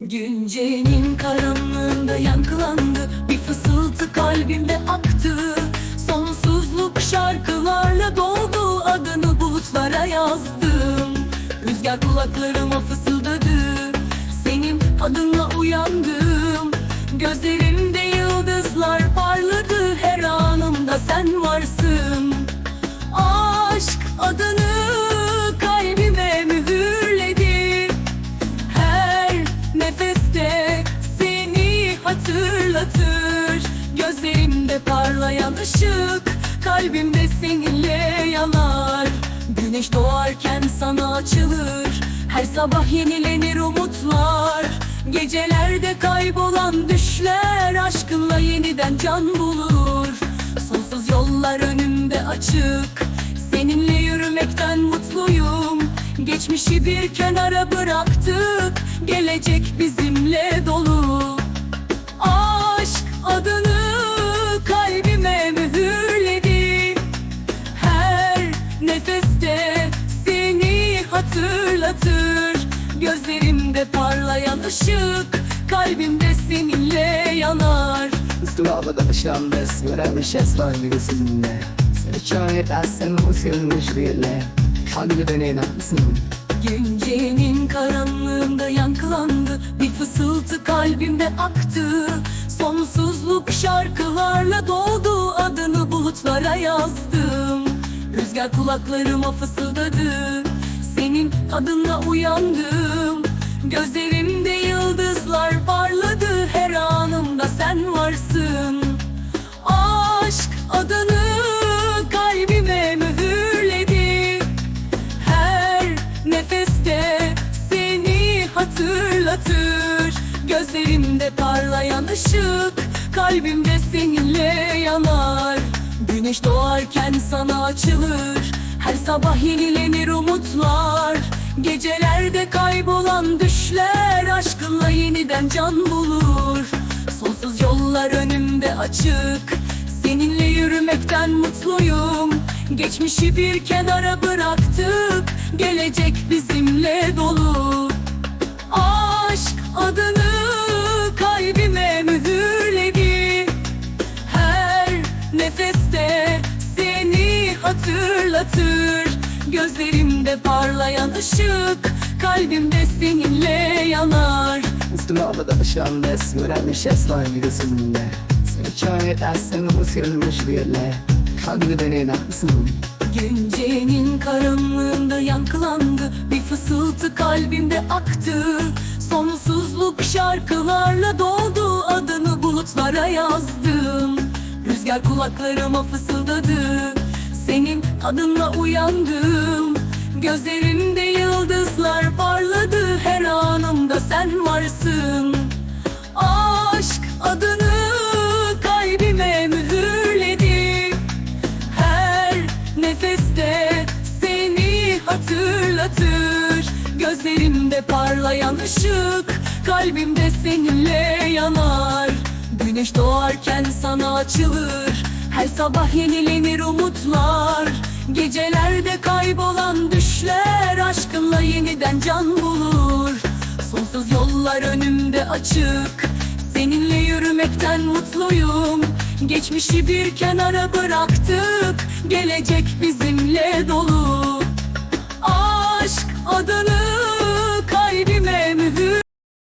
Güncenin karanlığında yankılandı. Bir fısıltı kalbimde aktı. Sonsuzluk şarkılarla doldu. Adını bulutlara yazdım. Rüzgar kulaklarıma fısıldadı. Senin adınla uyandım. Gözlerimde parlayan Kalbimde seninle yanar. Güneş doğarken sana açılır Her sabah yenilenir umutlar. Gecelerde kaybolan düşler Aşkınla yeniden can bulur. Sonsuz yollar önümde açık Seninle yürümekten mutluyum. Geçmişi bir kenara bıraktık Gelecek bizimle dolu ışık Kalbimde seninle yanar. Zdrowo domyślony, zbieramy się z moimi rozumne Zwyczajnie czasem usilność wiele A gdyby nie nas Gecenin karanlığında yankılandı Bir fısıltı kalbimde aktı. Sonsuzluk şarkılarla doldu Adını bulutlara yazdım. Rüzgar kulaklarıma fısıldadı Senin adınla uyandım Gözlerimde yıldızlar parladı Her anımda sen varsın. Aşk adını kalbime mühürledi. Her nefeste seni hatırlatır. Gözlerimde parlayan ışık Kalbimde seninle yanar. Güneş doğarken sana açılır Her sabah yenilenir umutlar Gecelerde kaybolan düşler Aşkınla yeniden can bulur. Sonsuz yollar önümde açık. Seninle yürümekten mutluyum. Geçmişi bir kenara bıraktık. Gelecek bizimle dolu. Aşk adını kalbime mühürledi. Her nefeste seni hatırlatır Gözlerimde parlayan ışık Kalbimde seninle yanar. Zdrowo domyślony, zbieramy się z moimi rozumne Zwyczajnie czasem usilność wiele A gdyby nie nas Gecenin karanlığında yankılandı Bir fısıltı kalbimde aktı. Sonsuzluk şarkılarla doldu Adını bulutlara yazdım. Rüzgar kulaklarıma fısıldadı adınla uyandım. Gözlerimde yıldızlar parladı. Her anımda sen varsın. Aşk adını kalbime mühürledi. Her nefeste seni hatırlatır. Gözlerimde parlayan ışık Kalbimde seninle yanar. Güneş doğarken sana açılır. Her sabah yenilenir umutlar kaybolan düşler Aşkınla yeniden can bulur. Sonsuz yollar önümde açık. Seninle yürümekten mutluyum. Geçmişi bir kenara bıraktık. Gelecek bizimle dolu. Aşk adını